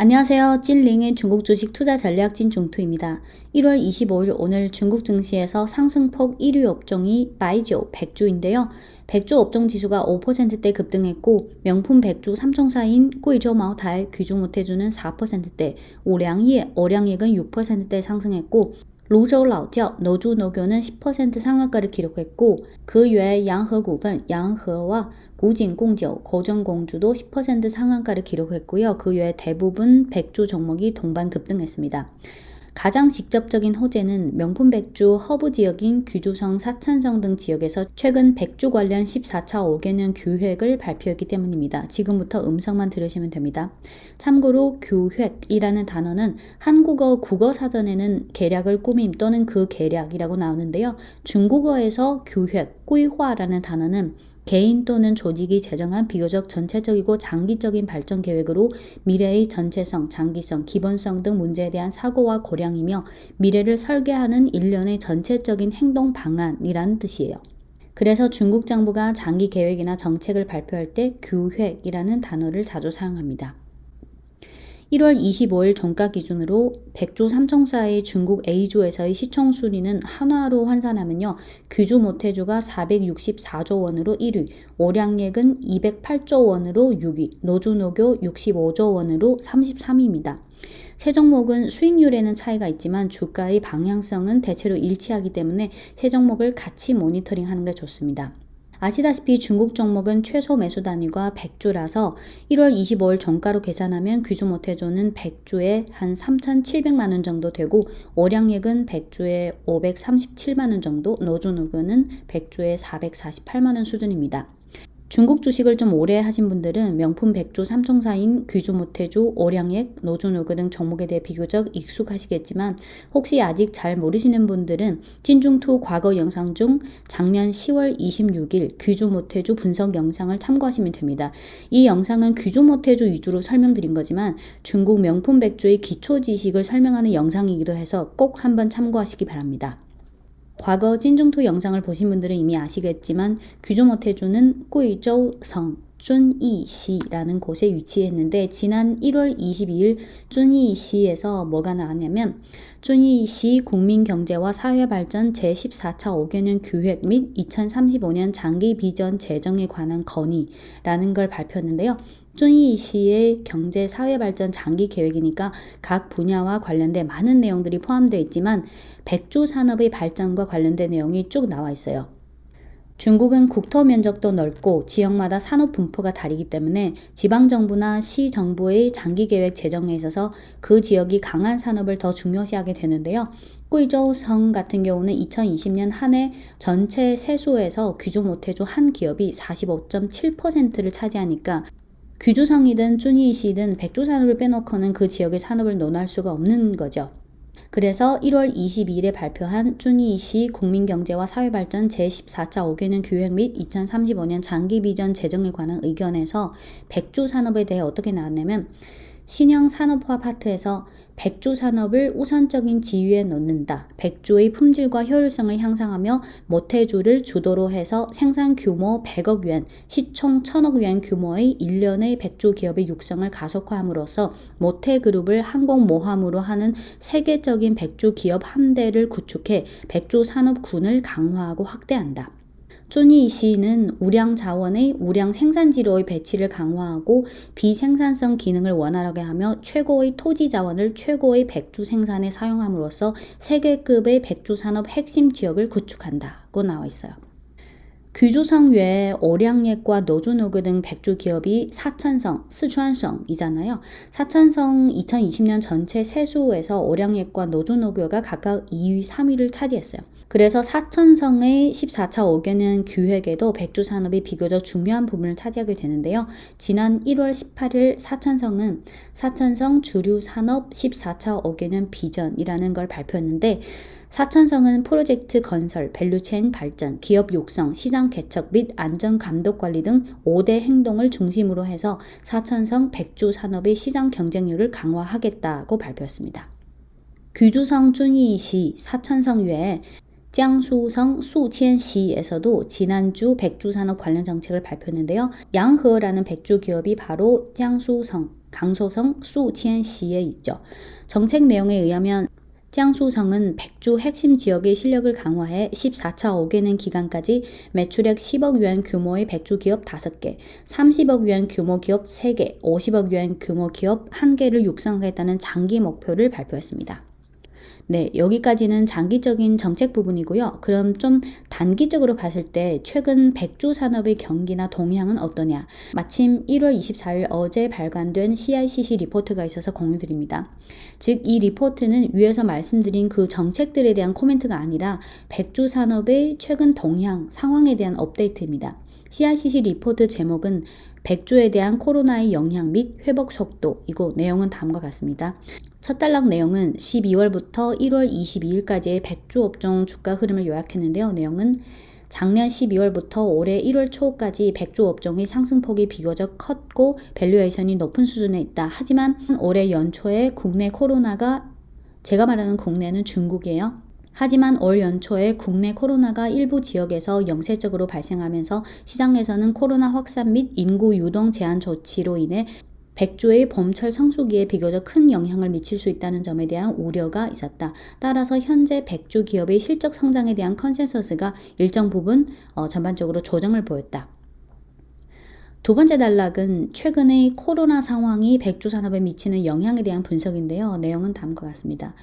안녕하세요. 찐링의 중국 주식 투자 전략 찐중투입니다. 1월 25일 오늘 중국 증시에서 상승폭 1위 업종이 바이지오 백주인데요. 백주 업종 지수가 5%대 급등했고 명품 백주 삼총사인 꾸이조 마오타의 귀주 못해주는 4%대, 오량예, 어량액은 6%대 상승했고 루저우 라오지ao, 노주 노교는 10% 상한가를 기록했고 그 외에 양허股份, 양허와 구진공조, 고정공주도 10% 상한가를 기록했고요. 그 외에 대부분 백주 종목이 동반 급등했습니다. 가장 직접적인 호재는 명품 백주 허브 지역인 귀주성, 사천성 등 지역에서 최근 백주 관련 14차 5개년 규획을 발표했기 때문입니다. 지금부터 음성만 들으시면 됩니다. 참고로 규획이라는 단어는 한국어 국어 사전에는 계략을 꾸밈 또는 그 계략이라고 나오는데요. 중국어에서 규획, 꾸이화라는 단어는 개인 또는 조직이 제정한 비교적 전체적이고 장기적인 발전 계획으로 미래의 전체성, 장기성, 기본성 등 문제에 대한 사고와 고량이며 미래를 설계하는 일련의 전체적인 행동 방안이라는 뜻이에요. 그래서 중국 정부가 장기 계획이나 정책을 발표할 때 규획이라는 단어를 자주 사용합니다. 1월 25일 종가 기준으로 백조 삼총사의 중국 A주에서의 시총 순위는 한화로 환산하면요. 귀주 모태주가 464조 원으로 1위, 오량액은 208조 원으로 6위, 노주노교 65조 원으로 33위입니다. 세 종목은 수익률에는 차이가 있지만 주가의 방향성은 대체로 일치하기 때문에 세 종목을 같이 모니터링하는 게 좋습니다. 아시다시피 중국 종목은 최소 매수 단위가 100주라서 1월 25일 종가로 계산하면 귀주 못해주는 100주에 한 3,700만 원 정도 되고 오량액은 100주에 537만 원 정도, 노주노교는 100주에 448만 원 수준입니다. 중국 주식을 좀 오래 하신 분들은 명품 백조 삼총사인 귀주 모태주, 오량액, 노주노그 등 종목에 대해 비교적 익숙하시겠지만 혹시 아직 잘 모르시는 분들은 찐중투 과거 영상 중 작년 10월 26일 귀주 모태주 분석 영상을 참고하시면 됩니다. 이 영상은 귀주 모태주 위주로 설명드린 거지만 중국 명품 백조의 기초 지식을 설명하는 영상이기도 해서 꼭 한번 참고하시기 바랍니다. 과거 찐중투 영상을 보신 분들은 이미 아시겠지만 규조 못해주는 꾸이저우성 쭌이시라는 곳에 위치했는데 지난 1월 22일 쭌이시에서 뭐가 나왔냐면 쭌이시 국민경제와 사회발전 제14차 5개년 규획 및 2035년 장기 비전 재정에 관한 건의라는 걸 발표했는데요. 쭌이시의 경제 사회 발전 장기 계획이니까 각 분야와 관련된 많은 내용들이 포함되어 있지만 백조 산업의 발전과 관련된 내용이 쭉 나와 있어요. 중국은 국토 면적도 넓고 지역마다 산업 분포가 다르기 때문에 지방정부나 시정부의 장기 계획 제정에 있어서 그 지역이 강한 산업을 더 중요시하게 되는데요. 꾸이저우성 같은 경우는 2020년 한 해 전체 세수에서 규조 못해주 한 기업이 45.7%를 차지하니까 귀주성이든 쭈니이시든 백조산업을 빼놓고는 그 지역의 산업을 논할 수가 없는 거죠. 그래서 1월 22일에 발표한 쭈니이시 국민경제와 사회발전 제14차 5개년 규획 및 2035년 장기비전 재정에 관한 의견에서 백조 산업에 대해 어떻게 나왔냐면 신형 산업화 파트에서 백조 산업을 우선적인 지위에 놓는다. 백조의 품질과 효율성을 향상하며 모태주를 주도로 해서 생산 규모 100억 원, 시총 1000억 원 규모의 1년의 백조 기업의 육성을 가속화함으로써 모태그룹을 항공모함으로 하는 세계적인 백조 기업 함대를 구축해 백조 산업군을 강화하고 확대한다. 쪼니 씨는 우량 자원의 우량 생산지로의 배치를 강화하고 비생산성 기능을 원활하게 하며 최고의 토지 자원을 최고의 백주 생산에 사용함으로써 세계급의 백주 산업 핵심 지역을 구축한다고 나와 있어요. 귀주성 외에 오량액과 노주노그 등 백주 기업이 사천성, 스촨성이잖아요. 사천성 2020년 전체 세수에서 오량액과 노주노교가 각각 2위, 3위를 차지했어요. 그래서 사천성의 14차 5개년 규획에도 백주 산업이 비교적 중요한 부분을 차지하게 되는데요. 지난 1월 18일 사천성은 사천성 주류 산업 14차 5개년 비전이라는 걸 발표했는데 사천성은 프로젝트 건설, 밸류체인 발전, 기업 육성, 시장 개척 및 안전 감독 관리 등 5대 행동을 중심으로 해서 사천성 백주 산업의 시장 경쟁률을 강화하겠다고 발표했습니다. 귀주성 쭈이시 사천성 외에 江苏성 수첸시에서도 지난주 백주산업 관련 정책을 발표했는데요. 양허라는 백주 기업이 바로江苏성 강소성 수첸시에 있죠. 정책 내용에 의하면江苏성은 백주 핵심 지역의 실력을 강화해 14차 5개년 기간까지 매출액 10억 yuan 규모의 백주 기업 5개, 30억 yuan 규모 기업 3개, 50억 yuan 규모 기업 1개를 육성하겠다는 장기 목표를 발표했습니다. 네, 여기까지는 장기적인 정책 부분이고요. 그럼 좀 단기적으로 봤을 때 최근 백조 산업의 경기나 동향은 어떠냐? 마침 1월 24일 어제 발간된 CICC 리포트가 있어서 공유드립니다. 즉, 이 리포트는 위에서 말씀드린 그 정책들에 대한 코멘트가 아니라 백조 산업의 최근 동향, 상황에 대한 업데이트입니다. CICC 리포트 제목은 백조에 대한 코로나의 영향 및 회복 속도 이고 내용은 다음과 같습니다. 첫 단락 내용은 12월부터 1월 22일까지의 백조 업종 주가 흐름을 요약했는데요. 내용은 작년 12월부터 올해 1월 초까지 백조 업종의 상승폭이 비교적 컸고 밸류에이션이 높은 수준에 있다. 하지만 올해 연초에 국내 코로나가 제가 말하는 국내는 중국이에요. 하지만 올 연초에 국내 코로나가 일부 지역에서 영세적으로 발생하면서 시장에서는 코로나 확산 및 인구 유동 제한 조치로 인해 백조의 봄철 성수기에 비교적 큰 영향을 미칠 수 있다는 점에 대한 우려가 있었다. 따라서 현재 백조 기업의 실적 성장에 대한 컨센서스가 일정 부분 어, 전반적으로 조정을 보였다. 두 번째 단락은 최근의 코로나 상황이 백조 산업에 미치는 영향에 대한 분석인데요. 내용은 다음과 같습니다.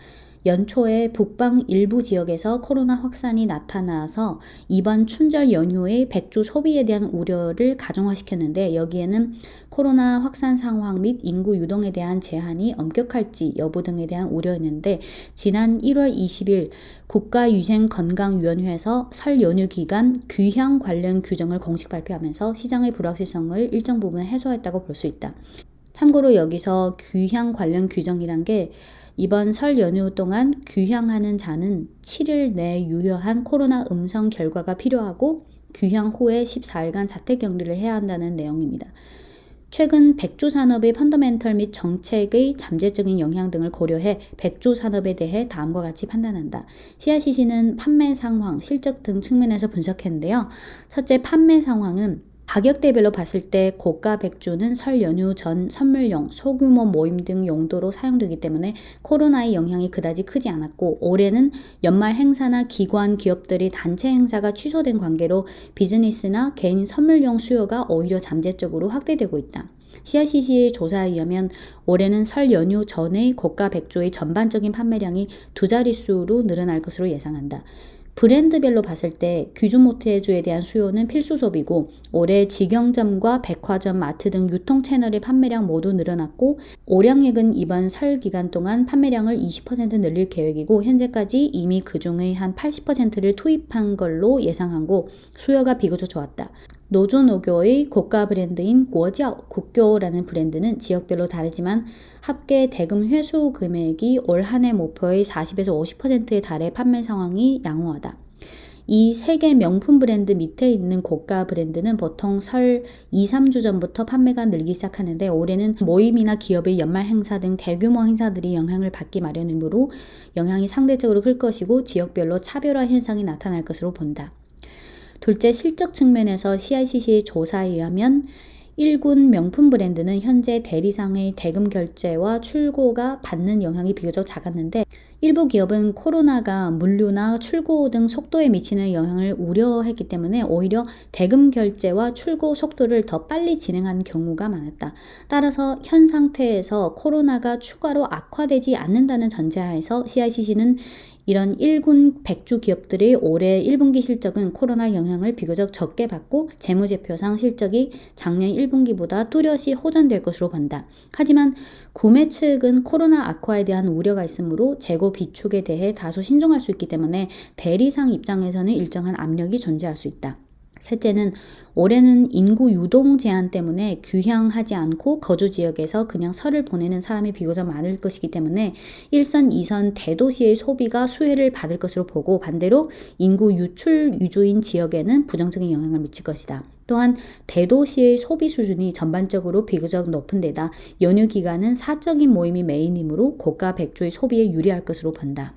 연초에 북방 일부 지역에서 코로나 확산이 나타나서 이번 춘절 연휴에 백조 소비에 대한 우려를 가중화시켰는데 여기에는 코로나 확산 상황 및 인구 유동에 대한 제한이 엄격할지 여부 등에 대한 우려였는데 지난 1월 20일 국가위생건강위원회에서 설 연휴 기간 귀향 관련 규정을 공식 발표하면서 시장의 불확실성을 일정 부분 해소했다고 볼 수 있다. 참고로 여기서 귀향 관련 규정이란 게 이번 설 연휴 동안 귀향하는 자는 7일 내 유효한 코로나 음성 결과가 필요하고 귀향 후에 14일간 자택 격리를 해야 한다는 내용입니다. 최근 백조 산업의 펀더멘털 및 정책의 잠재적인 영향 등을 고려해 백조 산업에 대해 다음과 같이 판단한다. CICC는 판매 상황, 실적 등 측면에서 분석했는데요. 첫째, 판매 상황은 가격대별로 봤을 때 고가 백주는 설 연휴 전 선물용, 소규모 모임 등 용도로 사용되기 때문에 코로나의 영향이 그다지 크지 않았고 올해는 연말 행사나 기관 기업들이 단체 행사가 취소된 관계로 비즈니스나 개인 선물용 수요가 오히려 잠재적으로 확대되고 있다. CICC의 조사에 의하면 올해는 설 연휴 전의 고가 백조의 전반적인 판매량이 두 자릿수로 늘어날 것으로 예상한다. 브랜드별로 봤을 때 귀중 모태주에 대한 수요는 필수 소비고 올해 직영점과 백화점, 마트 등 유통 채널의 판매량 모두 늘어났고 오량액은 이번 설 기간 동안 판매량을 20% 늘릴 계획이고 현재까지 이미 그 중의 한 80%를 투입한 걸로 예상하고 수요가 비교적 좋았다. 노조노교의 고가 브랜드인 고지ao 국교라는 브랜드는 지역별로 다르지만 합계 대금 회수 금액이 올 한 해 목표의 40에서 50%에 달해 판매 상황이 양호하다. 이 세 개 명품 브랜드 밑에 있는 고가 브랜드는 보통 설 2, 3주 전부터 판매가 늘기 시작하는데 올해는 모임이나 기업의 연말 행사 등 대규모 행사들이 영향을 받기 마련이므로 영향이 상대적으로 클 것이고 지역별로 차별화 현상이 나타날 것으로 본다. 둘째 실적 측면에서 CICC의 조사에 의하면 일군 명품 브랜드는 현재 대리상의 대금 결제와 출고가 받는 영향이 비교적 작았는데 일부 기업은 코로나가 물류나 출고 등 속도에 미치는 영향을 우려했기 때문에 오히려 대금 결제와 출고 속도를 더 빨리 진행한 경우가 많았다. 따라서 현 상태에서 코로나가 추가로 악화되지 않는다는 전제하에서 CICC는 이런 1군 백주 기업들의 올해 1분기 실적은 코로나 영향을 비교적 적게 받고 재무제표상 실적이 작년 1분기보다 뚜렷이 호전될 것으로 본다. 하지만 구매 측은 코로나 악화에 대한 우려가 있으므로 재고 비축에 대해 다소 신중할 수 있기 때문에 대리상 입장에서는 일정한 압력이 존재할 수 있다. 셋째는 올해는 인구 유동 제한 때문에 귀향하지 않고 거주 지역에서 그냥 설을 보내는 사람이 비교적 많을 것이기 때문에 1선, 2선 대도시의 소비가 수혜를 받을 것으로 보고 반대로 인구 유출 위주인 지역에는 부정적인 영향을 미칠 것이다. 또한 대도시의 소비 수준이 전반적으로 비교적 높은 데다 연휴 기간은 사적인 모임이 메인이므로 고가 백조의 소비에 유리할 것으로 본다.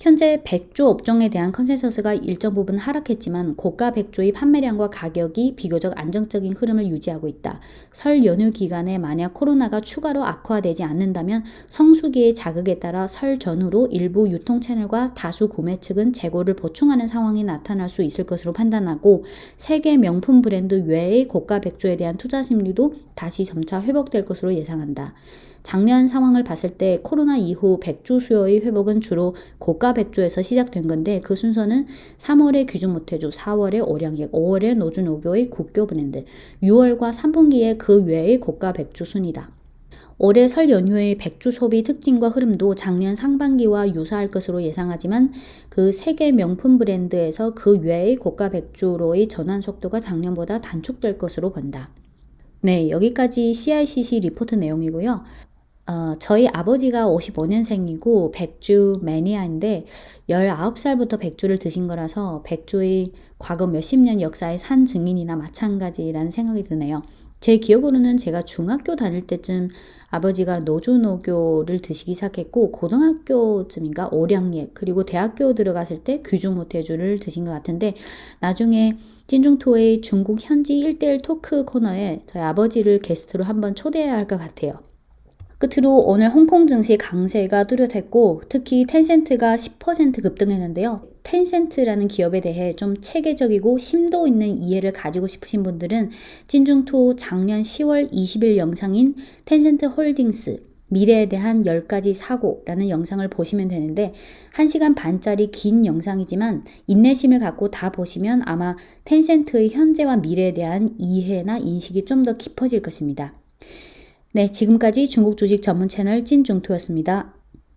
현재 백조 업종에 대한 컨센서스가 일정 부분 하락했지만 고가 백조의 판매량과 가격이 비교적 안정적인 흐름을 유지하고 있다. 설 연휴 기간에 만약 코로나가 추가로 악화되지 않는다면 성수기의 자극에 따라 설 전후로 일부 유통 채널과 다수 구매 측은 재고를 보충하는 상황이 나타날 수 있을 것으로 판단하고 세계 명품 브랜드 외의 고가 백조에 대한 투자 심리도 다시 점차 회복될 것으로 예상한다. 작년 상황을 봤을 때 코로나 이후 백조 수요의 회복은 주로 고가 백조에서 시작된 건데 그 순서는 3월에 귀중 모태주, 4월에 오량객, 5월에 노주노교의 국교 브랜드, 6월과 3분기에 그 외의 고가 백조 순이다. 올해 설 연휴의 백주 소비 특징과 흐름도 작년 상반기와 유사할 것으로 예상하지만 그 세계 명품 브랜드에서 그 외의 고가 백주로의 전환 속도가 작년보다 단축될 것으로 본다. 네, 여기까지 CICC 리포트 내용이고요. 어, 저희 아버지가 55년생이고 백주 매니아인데 19살부터 백주를 드신 거라서 백주의 과거 몇십 년 역사의 산 증인이나 마찬가지라는 생각이 드네요. 제 기억으로는 제가 중학교 다닐 때쯤 아버지가 노조노교를 드시기 시작했고 고등학교쯤인가 오량예 그리고 대학교 들어갔을 때 귀중모태주를 드신 것 같은데 나중에 찐중토의 중국 현지 1대1 토크 코너에 저희 아버지를 게스트로 한번 초대해야 할 것 같아요. 끝으로 오늘 홍콩 증시 강세가 뚜렷했고 특히 텐센트가 10% 급등했는데요. 텐센트라는 기업에 대해 좀 체계적이고 심도 있는 이해를 가지고 싶으신 분들은 찐중토 작년 10월 20일 영상인 텐센트 홀딩스 미래에 대한 10가지 사고라는 영상을 보시면 되는데 1시간 반짜리 긴 영상이지만 인내심을 갖고 다 보시면 아마 텐센트의 현재와 미래에 대한 이해나 인식이 좀 더 깊어질 것입니다. 네, 지금까지 중국 주식 전문 채널 찐중토였습니다.